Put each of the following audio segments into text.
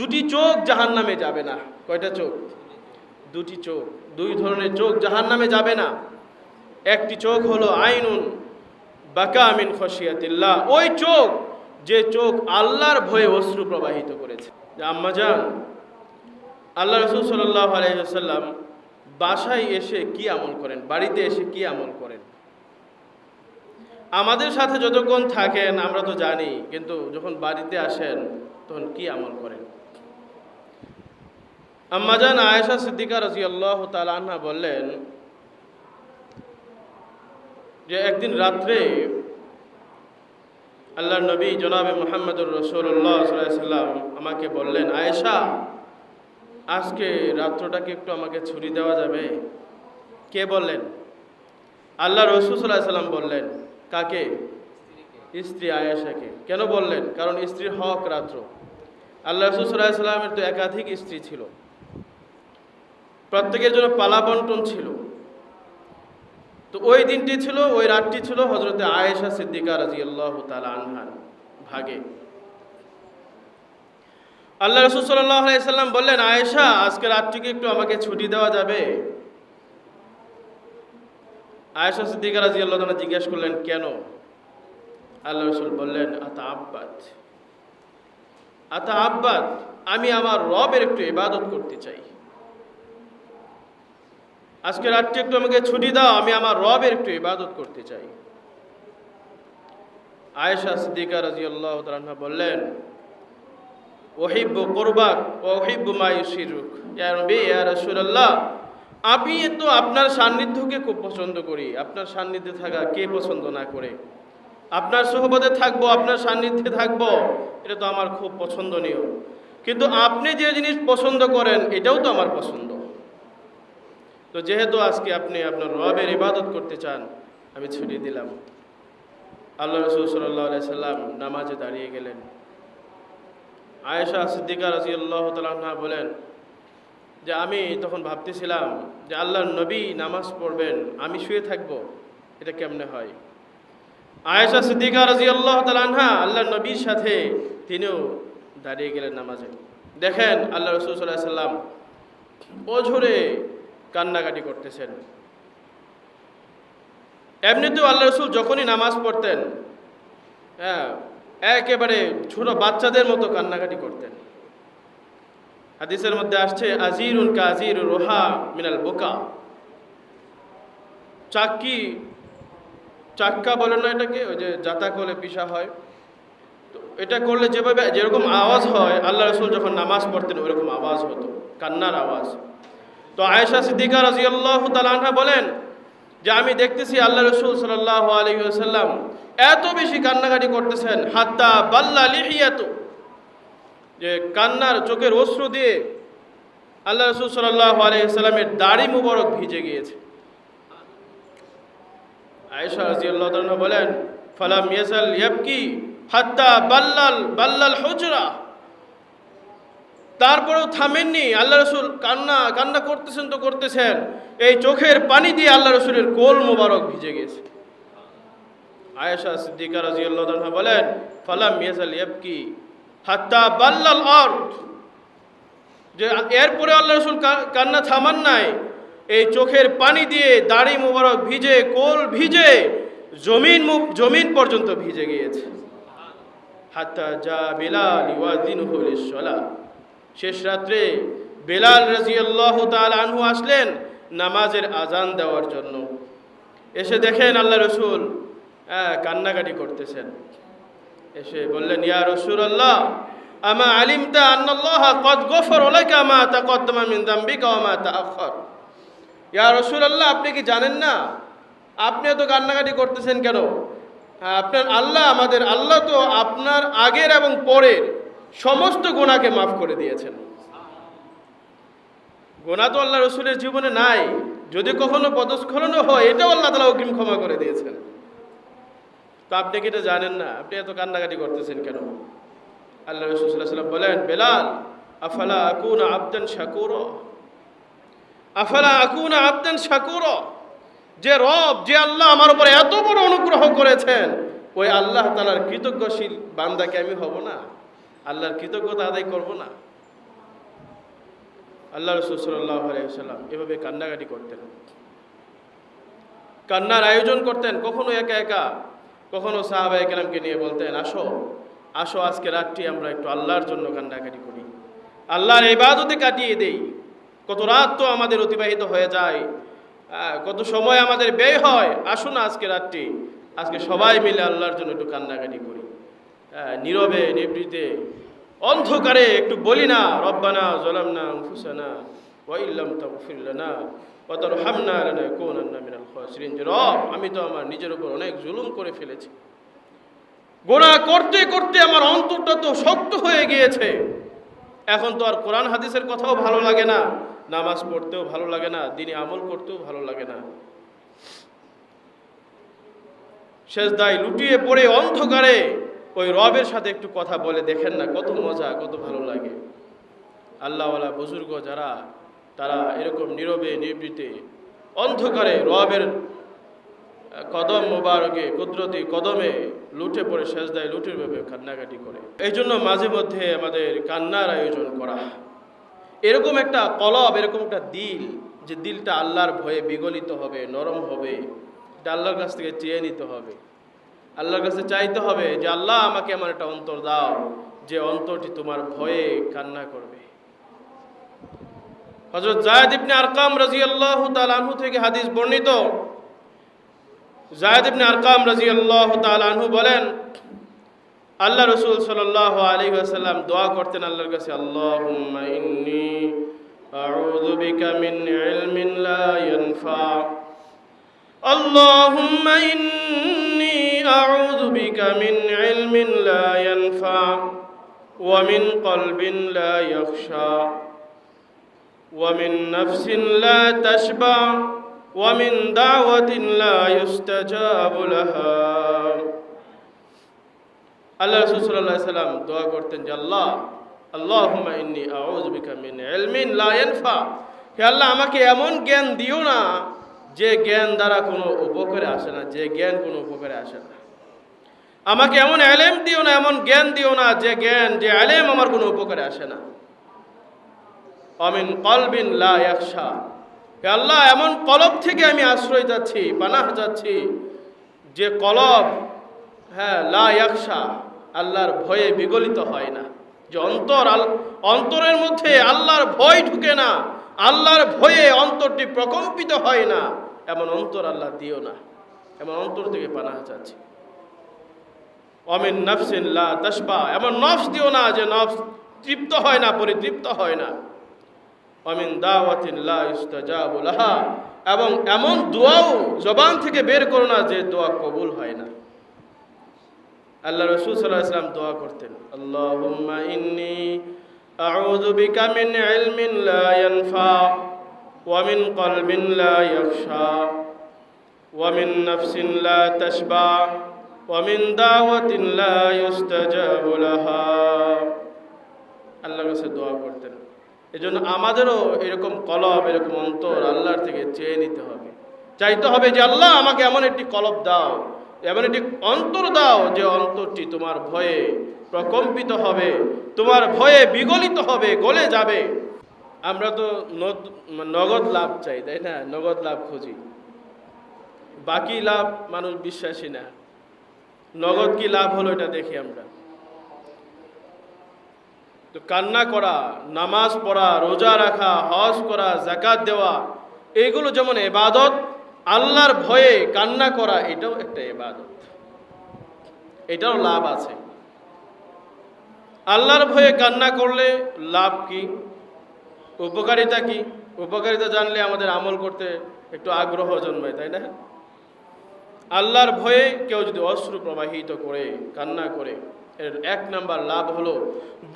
দুটি চোখ জাহান নামে যাবে না। কয়টা চোখ? দুটি চোখ। দুই ধরনের চোখ জাহান নামে যাবে না। একটি চোখ হলো আইনুন বাকা আমিন খসিয়াতিল্লাহ। ওই চোখ যে চোখ আল্লাহর ভয়ে অশ্রু প্রবাহিত করেছে। আম্মা যান আল্লাহ রসুল সাল্লাহ আলহিহাল্লাম বাসায় এসে কি আমল করেন? বাড়িতে এসে কি আমল করেন? আমাদের সাথে যতক্ষণ থাকেন, আমরা তো জানি, কিন্তু যখন বাড়িতে আসেন তখন কি আমল করেন? আম্মাজান আয়েশা সিদ্দিকা রাজি আল্লাহ তালান্না বললেন যে একদিন রাত্রে আল্লাহ নবী জনাবে মোহাম্মদুর রসুল্লাহ সাল্লাম আমাকে বললেন, আয়েশা, আজকে রাত্রটাকে একটু আমাকে ছুরি দেওয়া যাবে? কে বললেন? আল্লাহ রসুল সাল্লাহ সাল্লাম বললেন, কাকে? স্ত্রী আয়েশাকে। কেন বললেন? কারণ স্ত্রীর হক রাত্র। আল্লাহ রসুল সাল্লাহ সাল্লামের তো একাধিক স্ত্রী ছিল। প্রত্যেকের জন্য পালা বন্টন ছিল। তো ওই দিনটি ছিল, ওই রাতটি ছিল হজরতে আয়েশা সিদ্দিকা রাজি আল্লাহ আনহার ভাগে। আল্লাহ রসুল সাল্লাহ সাল্লাম বললেন, আয়েশা, আজকে রাতটিকে একটু আমাকে ছুটি দেওয়া যাবে? আয়েশা সিদ্দিকা রাজি আল্লাহ জিজ্ঞেস করলেন, কেন? আল্লাহ রসুল বললেন, আতা আতা আব্বাদ, আমি আমার রবের একটু ইবাদত করতে চাই। আজকে রাতটি একটু আমাকে ছুটি দাও, আমি আমার রবের একটু ইবাদত করতে চাই। আয়েশা সিদ্দিকা রাজি আল্লাহ বললেন, ওহিব্ব কোরবাক, ওহিব্ব মায়ুসিরুক ইয়া নবী, ইয়া রাসূলুল্লাহ আমি তো আপনার সান্নিধ্যকে খুব পছন্দ করি। আপনার সান্নিধ্যে থাকা কে পছন্দ না করে? আপনার সহবতে থাকব, আপনার সান্নিধ্যে থাকব, এটা তো আমার খুব পছন্দনীয়। কিন্তু আপনি যে জিনিস পছন্দ করেন, এটাও তো আমার পছন্দ। তো যেহেতু আজকে আপনি আপনার রবের ইবাদত করতে চান, আমি ছুটি দিলাম। আল্লাহ রসুল সাল্লাহ সাল্লাম নামাজে দাঁড়িয়ে গেলেন। আয়েশা সিদ্দিকা রাজি আল্লাহ তালা বলেন যে, আমি তখন ভাবতেছিলাম যে, আল্লাহর নবী নামাজ পড়বেন, আমি শুয়ে থাকব, এটা কেমনে হয়? আয়েশা সিদ্দিকা রাজি আল্লাহ তালাহা আল্লাহ নবীর সাথে তিনিও দাঁড়িয়ে গেলেন নামাজে। দেখেন আল্লাহ রসুল সাল্লাহ সাল্লাম অঝরে কান্নাকাটি করতেছেন। এমনিতেও আল্লাহ রসুল যখনই নামাজ পড়তেন হ্যাঁ একেবারে ছোট বাচ্চাদের মতো কান্নাকাটি করতেন। হাদিসের মধ্যে আসছে, আজিরুন কাজির রোহা মিনাল বোকা। চাক্কি চাক্কা বলে না এটাকে, ওই যে যাতা করলে পিসা হয়। তো এটা করলে যেভাবে, যেরকম আওয়াজ হয়, আল্লাহ রসুল যখন নামাজ পড়তেন, ওইরকম আওয়াজ হতো, কান্নার আওয়াজ। তো আয়েশা সিদ্দিকা রাজি আল্লাহ তালাহা বলেন যে, আমি দেখতেছি আল্লাহ রসুল সাল্লাহ আলহিহাল্লাম এত বেশি কান্নাকাটি করতেছেন, হাত্তা বাল্লা লিহিয়াত। যে কান্নার চোখের অশ্রু দিয়ে আল্লাহ রসুল সাল্লাহ আলহিহাল্লামের দাড়ি মুবারক ভিজে গিয়েছে। আয়েশা রাজি আল্লাহ বলেন, ফালাম ইয়াসাল ইয়াবকি হাত্তা বাল্লাল বাল্লাল হুজরা। তারপরেও থামেননি, আল্লাহ রসুল কান্না কান্না করতেছেন তো করতেছেন। এই চোখের পানি দিয়ে আল্লাহ রসুলের কোল মোবারক ভিজে গেছে। আয়েশা সিদ্দিকা রাজি আল্লাহ বলেন, ফালাম ইয়াসাল ইয়াবকি হাত্তা বাল্লাল আর্থ যে এরপরে আল্লাহ রসুল কান্না থামান নাই। এই চোখের পানি দিয়ে দাড়ি মোবারক ভিজে, কোল ভিজে, জমিন জমিন পর্যন্ত ভিজে গিয়েছে। হাত্তা যা বেলাল ইওয়াদিন হলিসলা শেষ রাত্রে বেলাল রাজিয়াল্লাহ তাল আনহু আসলেন নামাজের আজান দেওয়ার জন্য। এসে দেখেন আল্লাহ রসুল কান্নাকাটি করতেছেন। এসে বললেন, ইয়া রসুল আল্লাহ আমা আলিমতা আন্নাল্লাহ কদ গফর ওলাকা মা তাকদ্দমা মিন দাম্বিকা ওয়া মা তাআখার ইয়া রসুল আল্লাহ আপনি কি জানেন না? আপনি এত কান্নাকাটি করতেছেন কেন? হ্যাঁ আপনার আল্লাহ আমাদের, আল্লাহ তো আপনার আগের এবং পরের সমস্ত গোনাকে মাফ করে দিয়েছেন। গোনা তো আল্লাহ রসুলের জীবনে নাই। যদি কখনো পদস্খলনও হয়, এটাও আল্লাহ তালা অগ্রিম ক্ষমা করে দিয়েছেন। তো আপনি কি এটা জানেন না? আপনি এত কান্নাকাটি করতেছেন কেন? আল্লাহ রসুল্লাহ বলেন, বেলাল, আফালা আকুন আবদান শাকুর? আফালা আকুন আবদান শাকুর? যে রব, যে আল্লাহ আমার উপরে এত বড় অনুগ্রহ করেছেন, ওই আল্লাহ তালার কৃতজ্ঞশীল বান্দাকে আমি হব না। আল্লাহর কৃতজ্ঞতা আদায় করব না। আল্লাহ রসুল সাল্লাহ এভাবে কান্নাকাটি করতেন। কান্নার আয়োজন করতেন, কখনো একা একা, কখনো সাহাবাই কেরামকে নিয়ে বলতেন, আসো আসো, আজকে রাতটি আমরা একটু আল্লাহর জন্য কান্নাকাটি করি। আল্লাহর ইবাদতে কাটিয়ে দেই। কত রাত তো আমাদের অতিবাহিত হয়ে যায় কত সময় আমাদের ব্যয় হয়। আসুন আজকে রাতটি, আজকে সবাই মিলে আল্লাহর জন্য একটু কান্নাকাটি করি। নীরবে নিবৃতে অন্ধকারে একটু বলি না, রব্বানা জলামনা ফুসানা ওয়াইল্লাম তাগফির লানা ওয়া তারহামনা লানাকুনান্না মিনাল খাসিরিন। যে রব, আমি তো আমার নিজের উপর অনেক জুলুম করে ফেলেছি। গোনা করতে করতে আমার অন্তরটা তো শক্ত হয়ে গিয়েছে। এখন তো আর কোরআন হাদিসের কথাও ভালো লাগে না। নামাজ পড়তেও ভালো লাগে না, দিনে আমল করতেও ভালো লাগে না। শেষদায় লুটিয়ে পড়ে অন্ধকারে ওই রবের সাথে একটু কথা বলে দেখেন না, কত মজা, কত ভালো লাগে। আল্লাহওয়ালা বুজুর্গ যারা, তারা এরকম নীরবে, নিবৃতে, অন্ধকারে রবের কদম মোবারকে কুদরতি কদমে লুটে পড়ে সেজদায় লুটের ভাবে কান্নাকাটি করে। এই জন্য মাঝে মধ্যে আমাদের কান্নার আয়োজন করা এরকম একটা কলব, এরকম একটা দিল, যে দিলটা আল্লাহর ভয়ে বিগলিত হবে, নরম হবে, এটা আল্লাহর কাছ থেকে চেয়ে নিতে হবে। আল্লাহর কাছে চাইতে হবে যে, আল্লাহ, আমাকে আমার একটা অন্তর দাও, যে অন্তরটি তোমার ভয়ে কান্না করবে। হজরত জায়দ ইবনে আরকাম রাজিয়াল্লাহু তাআলা আনহু থেকে হাদিস বর্ণিত জায়দ ইবনে আরকাম রাজিয়াল্লাহু তাআলা আনহু বলেন আল্লাহ রসুল সাল্লাল্লাহু আলাইহি ওয়াসাল্লাম দোয়া করতেন আল্লাহর কাছে আল্লাহুম্মা ইন্নী আউযু বিকা মিন ইলমিন লা ইয়ানফা اللهم إني أعوذ بك من علم لا ينفع ومن قلب لا يخشى ومن نفس لا تشبع ومن دعوة لا يستجاب لها আল্লাহ রসুল সাল্লাহ সাল্লাম দোয়া করতেন যে আল্লাহ আল্লাহুম্মা ইন্নি আউযু বিকা মিন ইলমিন লা ইয়ানফা হে আল্লাহ আমাকে এমন জ্ঞান দিও না যে জ্ঞান দ্বারা কোনো উপকারে আসে না যে জ্ঞান কোনো উপকারে আসে না আমাকে এমন এলেম দিও না এমন জ্ঞান দিও না যে জ্ঞান যে এলেম আমার কোনো উপকারে আসে না অমিন কলবিন লা ইয়াকশা হে আল্লাহ, এমন কলব থেকে আমি আশ্রয় যাচ্ছি, পানাহ যাচ্ছি, যে কলব হ্যাঁ লা ইয়াকশা আল্লাহর ভয়ে বিগলিত হয় না। যে অন্তর অন্তরের মধ্যে আল্লাহর ভয় ঢুকে না, আল্লাহর ভয়ে অন্তরটি প্রকম্পিত হয় না, এমন অন্তর আল্লাহ দিও না, এমন অন্তর থেকে পানাহ চাচ্ছি অমিন নফসিন লা তসবা এমন নফস দিও না যে নফস তৃপ্ত হয় না, পরিতৃপ্ত হয় না। অমিন দাওয়াতিন লা ইস্তাজাবু লাহা। এবং এমন দোয়াও জবান থেকে বের করো না যে দোয়া কবুল হয় না। আল্লাহ রসুল সাল্লাহ ইসলাম দোয়া করতেন, আল্লাহুম্মা ইন্নি ইলমিন লা ইয়ানফা, ওয়া মিন কলবিন লা ইয়াখশা, ওয়া মিন নাফসিন লা তাশবা, ওয়া মিন দাওয়াতিন লা ইউস্তাজাবু লাহা। আল্লাহর কাছে দোয়া করতেন। এজন্য আমাদেরও এরকম কলব, এরকম অন্তর আল্লাহর থেকে চেয়ে নিতে হবে। চাইতে হবে যে আল্লাহ আমাকে এমন একটি কলব দাও, এমন একটি অন্তর দাও যে অন্তরটি তোমার ভয়ে প্রকম্পিত হবে, তোমার ভয়ে বিগলিত হবে, গলে যাবে। আমরা তো নগদ লাভ চাই, তাই না? নগদ লাভ খুঁজি। বাকি লাভ মানুষ বিশ্বাসী না। নগদ কি লাভ হলো এটা দেখি আমরা। তো কান্না করা, নামাজ পড়া, রোজা রাখা, হজ করা জাকাত দেওয়া, এগুলো যেমন এবাদত আল্লাহর ভয়ে কান্না করা, এটাও একটা এবাদত এটাও লাভ আছে। আল্লাহর ভয়ে কান্না করলে লাভ কি? উপকারিতা কি? উপকারিতা জানলে আমাদের আমল করতে একটু আগ্রহ জন্মায়, তাই না? আল্লাহর ভয়ে কেউ যদি অশ্রু প্রবাহিত করে, কান্না করে এর এক নাম্বার লাভ হলো,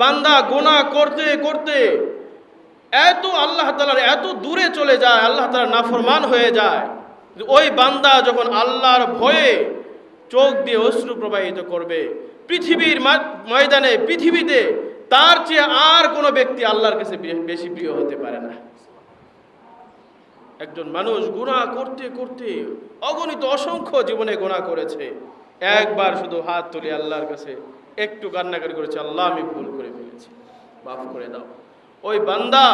বান্দা গোনা করতে করতে এত আল্লাহ তালার এত দূরে চলে যায়, আল্লাহ তালার নাফরমান হয়ে যায় ওই বান্দা যখন আল্লাহর ভয়ে চোখ দিয়ে অশ্রু প্রবাহিত করবে, পৃথিবীর ময়দানে, পৃথিবীতে তার চেয়ে আর কোনো ব্যক্তি আল্লাহর কাছে বেশি প্রিয় হতে পারে না। একজন মানুষ গুনাহ করতে করতে অগণিত অসংখ্য জীবনে গুনাহ করেছে, একবার শুধু হাত তুলে আল্লাহর কাছে একটু কান্নাকারি করেছে, আল্লাহ আমি ভুল করে ফেলেছি, মাফ করে দাও। ওই বান্দা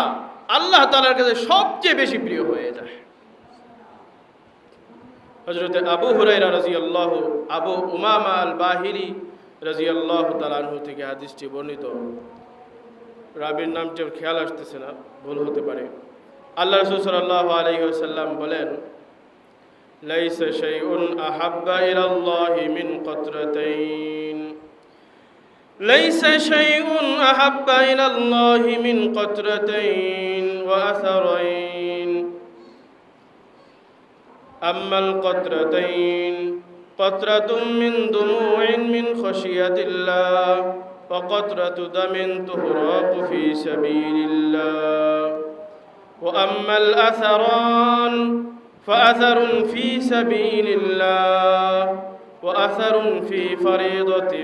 আল্লাহ তালার কাছে সবচেয়ে বেশি প্রিয় হয়ে যায়। হজরত আবু হুরাইরা রাজি আল্লাহ আবু উমামা আল বাহিরি রাজি আল্লাহ তালাহু থেকে হাদিসটি বর্ণিত। রাবির নামটি খেয়াল আসতেছে না, ভুল হতে পারে। আল্লাহ রসুল সাল্লাহ আলহিহাসাল্লাম বলেন, লাইসা শাইউন আহাব্বা ইলাল্লাহি মিন কতরাতাইন। ليس شيء أحب إلى الله من قطرتين وأثرين. أما القطرتين قطرة من دموع من خشية الله وقطرة دم تهراق في سبيل الله. وأما الأثران فأثر في سبيل الله وأثر في فريضة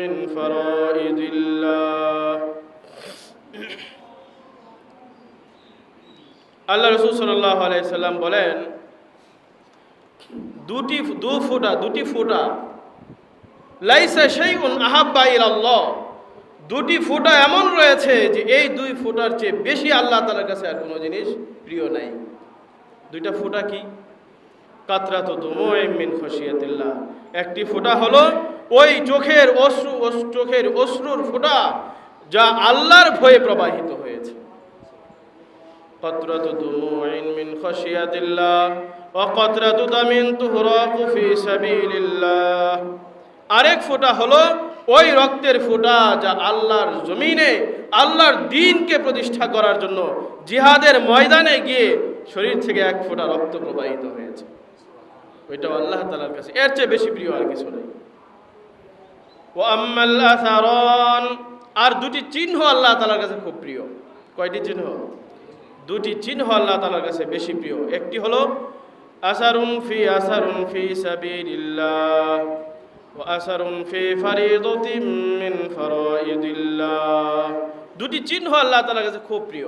من فرائض الله আল্লাহ রসুল সাল্লাহ আলাইসাল্লাম বলেন দুটি দু ফোঁটা দুটি ফোঁটা লাইসা সেই আহাব্বা আল্লাহ দুটি ফোঁটা এমন রয়েছে যে এই দুই ফোঁটার চেয়ে বেশি আল্লাহ তালার কাছে আর কোনো জিনিস প্রিয় নাই দুইটা ফোঁটা কি কাতরা তো মিন খসিয়াতিল্লাহ একটি ফোঁটা হলো ওই চোখের অশ্রু অশ্রু- চোখের অশ্রুর ফোঁটা যা আল্লাহর ভয়ে প্রবাহিত হয়েছে قطرة دموع من خشية الله وقطرة دم تهراق في سبيل الله আরেক ফোঁটা হলো ওই রক্তের ফোঁটা যা আল্লাহর জমিনে আল্লাহর দিনকে প্রতিষ্ঠা করার জন্য জিহাদের ময়দানে গিয়ে শরীর থেকে এক ফোঁটা রক্ত প্রবাহিত হয়েছে ওইটাও আল্লাহ তালার কাছে এর চেয়ে বেশি প্রিয় আর কিছু নেই ও আম্মাল আসারন। আর দুটি চিহ্ন আল্লাহ তালার কাছে খুব প্রিয়। কয়টি চিহ্ন? দুটি চিহ্ন আল্লাহ তালার কাছে বেশি প্রিয়। একটি হলো, আসারুন ফি আসারুন ফি দুটি চিহ্ন আল্লাহ তালার কাছে খুব প্রিয়।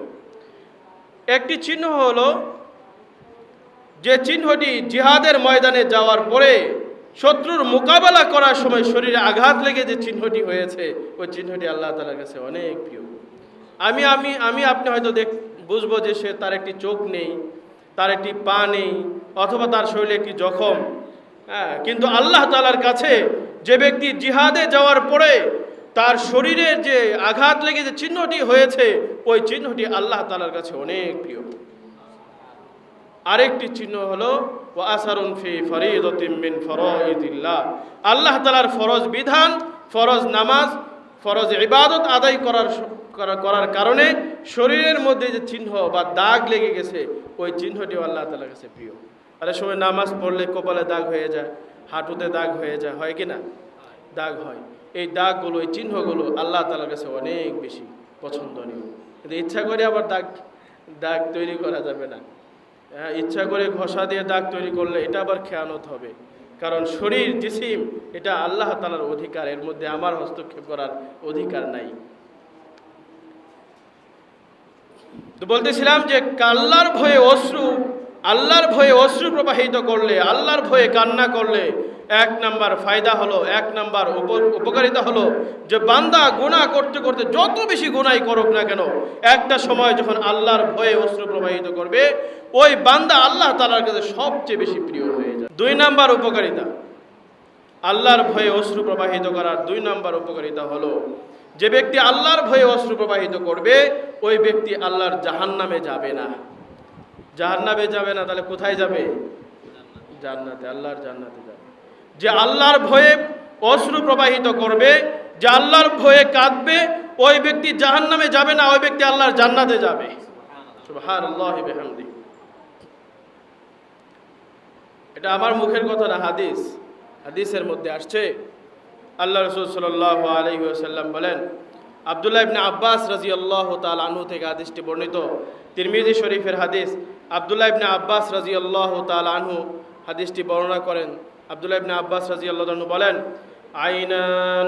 একটি চিহ্ন হলো, যে চিহ্নটি জিহাদের ময়দানে যাওয়ার পরে শত্রুর মোকাবেলা করার সময় শরীরে আঘাত লেগে যে চিহ্নটি হয়েছে, ওই চিহ্নটি আল্লাহ তালার কাছে অনেক প্রিয়। আমি আমি আমি আপনি হয়তো দেখ, বুঝব যে সে তার একটি চোখ নেই, তার একটি পা নেই, অথবা তার শরীরে একটি জখম। হ্যাঁ কিন্তু আল্লাহ তালার কাছে যে ব্যক্তি জিহাদে যাওয়ার পরে তার শরীরের যে আঘাত লেগে যে চিহ্নটি হয়েছে, ওই চিহ্নটি আল্লাহ তালার কাছে অনেক প্রিয়। আরেকটি চিহ্ন হলো ও ফি ফরাইদিল্লাহ। আল্লাহ তালার ফরজ বিধান, ফরজ নামাজ, ফরজ ইবাদত আদায় করার করার কারণে শরীরের মধ্যে যে চিহ্ন বা দাগ লেগে গেছে, ওই চিহ্নটিও আল্লাহ তালার কাছে প্রিয়। আরে সময় নামাজ পড়লে কপালে দাগ হয়ে যায়, হাঁটুতে দাগ হয়ে যায়, হয় কি না? দাগ হয়। এই দাগগুলো, এই চিহ্নগুলো আল্লাহ তালার কাছে অনেক বেশি পছন্দনীয়। কিন্তু ইচ্ছা করে আবার দাগ দাগ তৈরি করা যাবে না। ইচ্ছা করে ঘষা দিয়ে দাগ তৈরি করলে এটা আবার খেয়ানত হবে। কারণ শরীর, জিসিম, এটা আল্লাহ তালার অধিকার, এর মধ্যে আমার হস্তক্ষেপ করার অধিকার নাই। তো বলতেছিলাম যে কাল্লার ভয়ে অশ্রু আল্লাহর ভয়ে অশ্রু প্রবাহিত করলে আল্লাহর ভয়ে কান্না করলে এক নাম্বার ফায়দা হলো, এক নাম্বার উপ- উপকারিতা হলো যে বান্দা গুণা করতে করতে যত বেশি গুণাই করুক না কেন, একটা সময় যখন আল্লাহর ভয়ে অশ্রু প্রবাহিত করবে, ওই বান্দা আল্লাহ তালার কাছে সবচেয়ে বেশি প্রিয় হয়ে যায়। দুই নাম্বার উপকারিতা, আল্লাহর ভয়ে অশ্রু প্রবাহিত করার দুই নাম্বার উপকারিতা হলো যে ব্যক্তি আল্লাহর ভয়ে অশ্রু প্রবাহিত করবে, ওই ব্যক্তি আল্লাহর জাহান্নামে যাবে না। জাহান্নামে যাবে না, তাহলে কোথায় যাবে? জান্নাতে, আল্লাহর জান্নাতে যাবে। যে আল্লাহর ভয়ে অশ্রু প্রবাহিত করবে, যে আল্লাহর ভয়ে কাঁদবে, ওই ব্যক্তি জাহান্নামে যাবে না, ওই ব্যক্তি আল্লাহর জান্নাতে যাবে। এটা আমার মুখের কথা না, হাদিস। হাদিসের মধ্যে আসছে, আল্লাহ রসুল সাল্লাহ আলহি আসাল্লাম বলেন, আবদুল্লাহ ইবনে আব্বাস রাজি আল্লাহ তাল আনহু থেকে হাদিসটি বর্ণিত। তিরমিজি শরীফের হাদিস, আবদুল্লাহ ইবনে আব্বাস রাজি আল্লাহ তাল আনহু হাদিসটি বর্ণনা করেন। আবদুল্লাহ ইবনা আব্বাস রাজি আল্লাহ বলেন, আইনান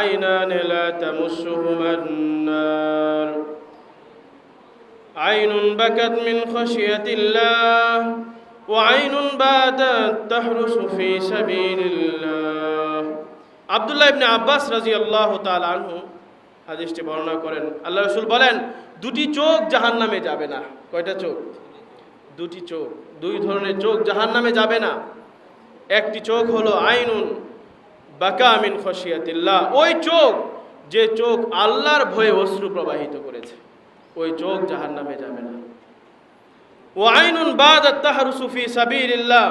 আইনান লা তামুসসুহুমান আইনুন বাকাত মিন খাশিয়াতিল্লাহ ওয়া আইনুন বাদাত তাহরুসু ইবনে আব্বাস রাদিয়াল্লাহু তাআলা আনহু হাদিসটি বর্ণনা করেন। আল্লাহ রসুল বলেন, দুটি চোখ জাহান্নামে যাবে না। কয়টা চোখ? দুটি চোখ। দুই ধরনের চোখ জাহান্নামে যাবে না। একটি চোখ হলো আইনুন বাকামিন খসিয়াতিল্লাহ। ওই চোখ যে চোখ আল্লাহর ভয়ে অশ্রু প্রবাহিত করেছে, ওই চোখ জাহান্নামে যাবে না। ও আইনুন বাদ তাহারুসুফি সাবিরিল্লাহ